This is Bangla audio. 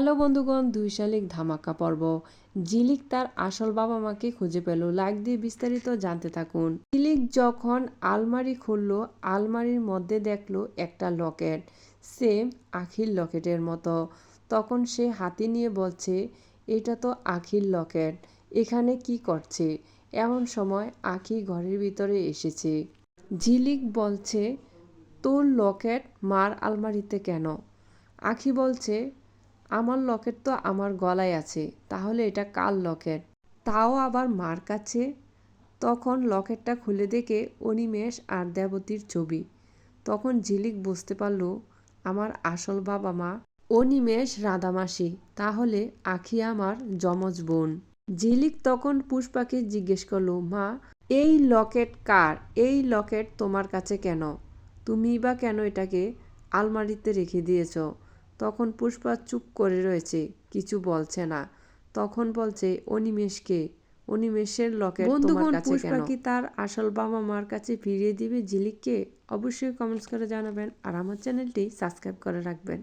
হ্যালো বন্ধুগণ, দুই শালিক ধামাকা পর্ব। জিলিক তার আসল বাবা মাকে খুঁজে পেল। লাইক দিয়ে বিস্তারিত জানতে থাকুন। জিলিক যখন আলমারি খুলল, আলমারির মধ্যে দেখল একটা লকেট। সেম আখির লকেটের মতো। তখন সে হাতি নিয়ে বলছে, এটা তো আখির লকেট। এখানে কি করছে? এমন সময় আখি ঘরের ভিতরে এসেছে। ঝিলিক বলছে, তোর লকেট মার আলমারিতে কেন? আখি বলছে আমার লকেট তো আমার গলায় আছে, তাহলে এটা কার লকেট? তাও আবার মার কাছে? তখন লকেটটা খুলে দেখে অনিমেষ আর দেবতীর ছবি। তখন ঝিলিক বুঝতে পারল, আমার আসল বাবা মা অনিমেষ রাধামাসি, তাহলে আখি আমার যমজ বোন। ঝিলিক তখন পুষ্পাকে জিজ্ঞেস করল, মা, এই লকেট কার? এই লকেট তোমার কাছে কেন? তুমি বা কেন এটাকে আলমারিতে রেখে দিয়েছ? তখন পুষ্পা চুপ করে রয়েছে কিছু বলছে না। তখন বলছে অনিমেষকে অনিমেষের লকেট তোমার কাছে পুষ্পা কি তার আসল বাবা মার কাছে ফিরিয়ে দিবে ঝিলিককে অবশ্যই কমেন্টস করে জানাবেন আর আমার চ্যানেলটি সাবস্ক্রাইব করে রাখবেন।